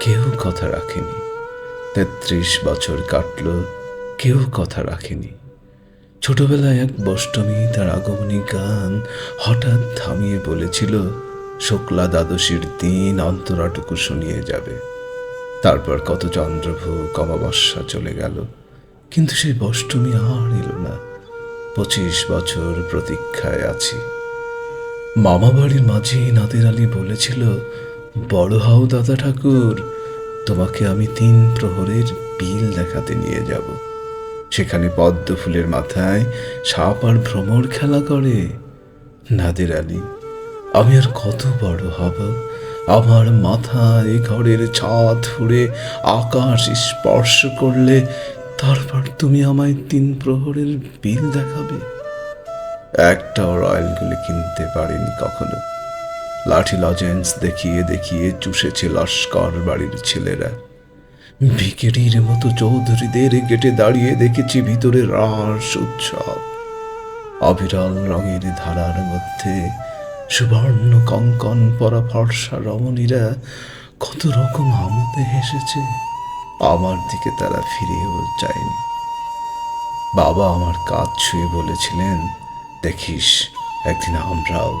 কেউ কথা রাখেনি। তেত্রিশ বছর কাটল, কেউ কথা রাখেনি। ছোটবেলায় এক বষ্টমী তার আগমনী গান হঠাৎ থামিয়ে বলেছিল, শুক্লা দ্বাদশীর দিন অন্তরাটুকু শুনিয়ে যাবে। তারপর কত চন্দ্রভোগ, অমাবস্যা চলে গেল। কিন্তু সেই বষ্টমী আর এলো না। পঁচিশ বছর প্রতীক্ষায় আছি। মামা বাড়ির মাঝে নাদের আলী বলেছিল বড় হও দাদা ঠাকুর। তোমাকে আমি তিন প্রহরের বিল দেখাতে নিয়ে যাব। সেখানে পদ্ম ফুলের মাথায় সাপ আর ভ্রমর খেলা করে। নাদের আলী আমি আর কত বড় হব? আমার মাথায় ঘরের ছাদ ফুড়ে আকাশ স্পর্শ করলে তারপর তুমি আমায় তিন প্রহরের বিল দেখাবে। একটাও রয়্যালগুলি কিনতে পারেনি কখনো। লাঠি লজেন্স দেখিয়ে দেখিয়ে চুষেছে লস্কর বাড়ির ছেলেরা। ভিকেরির মতো চৌধুরীদের গেটে দাঁড়িয়ে দেখেছি ভিতরে রাস উৎসব। অবিরল রঙের ধারার মধ্যে সুবর্ণ কঙ্কন পরা ফর্সা রমণীরা কত রকম আমোদে হেসেছে। আমার দিকে তারা ফিরেও চায়নি। বাবা আমার কাজ ছুঁয়ে বলেছিলেন, দেখিস, একদিন আমরাও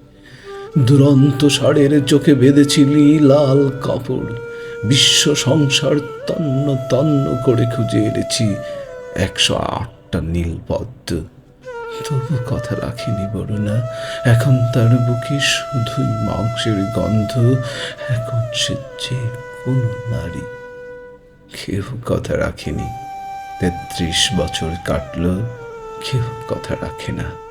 দুরন্ত ষাঁড়ের চোখে বেঁধেছিলি লাল কাপড়। বিশ্ব সংসার তন্ন তন্ন করে খুঁজে এনেছি একশো আটটা নীল পদ্ম তবু কথা রাখিনি বড়ুনা এখন তার বুকে শুধুই মাংসের গন্ধ, এখন সে যে কোনো নারী। কেউ কথা রাখেনি, তেত্রিশ বছর কাটল কেউ কথা রাখে না।